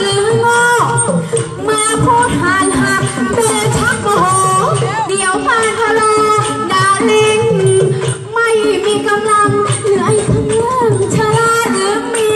อีหรือโมาพูดหานหักเบชักโมโเดี๋ยวฟาทะเลดาลิง ไม่มีกำลังเหลืออีทั้งเรื่องชราหรือมี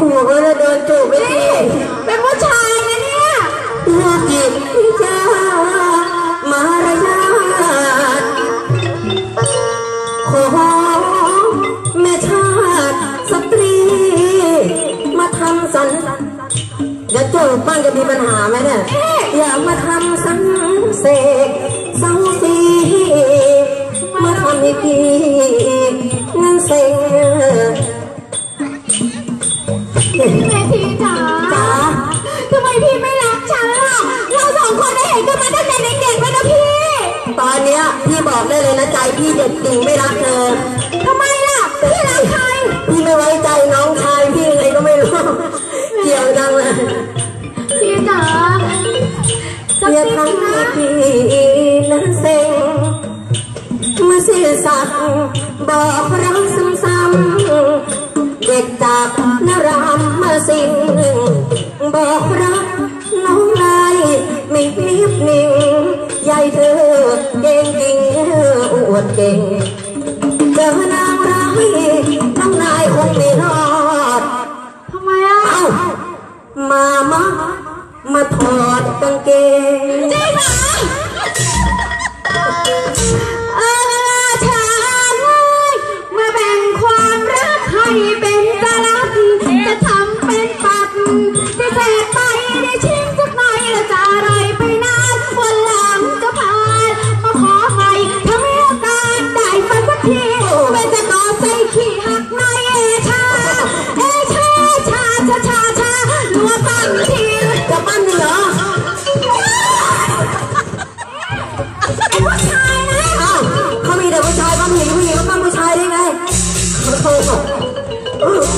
บอกว่าเราโดนจูบไปทีเป็นผู้ชายนะเนี่ยลูกหยิบพิจามารยาทขอแม่ชาติสตรี มาทำสันเดี๋ยวจูบบ้างจะมีปัญหาไหมเนี่ยอย่ามาทำสังเสกเสังสีมาทำให้พี่นั่นเซ็ง ทำไมพี่ไม่รักฉันล่ะ เราสองคนได้เห็นกันมาตั้งแต่เด็กๆแล้วนะพี่ตอนเนี้ยพี่บอกได้เลยนะใจพี่เด็ดจริงไม่รักเธอทำไมล่ะ พี่รักใคร พี่ไม่ไว้ใจน้องชายพี่ยังไงก็ไม่รู้ เกี่ยวจังเลยพี่จ๋าสักอย่าทีทำให้นะพี่นั้นเซ็งมาเสียสัตว์บอกรักซ้ำๆเด็กจาก บอกรักน้องนายไม่นิบนิ่งใหญ่เธอเก่งจริงเธอวดเก่งเจอนางร้ายน้องนายคงไม่รอด Ah!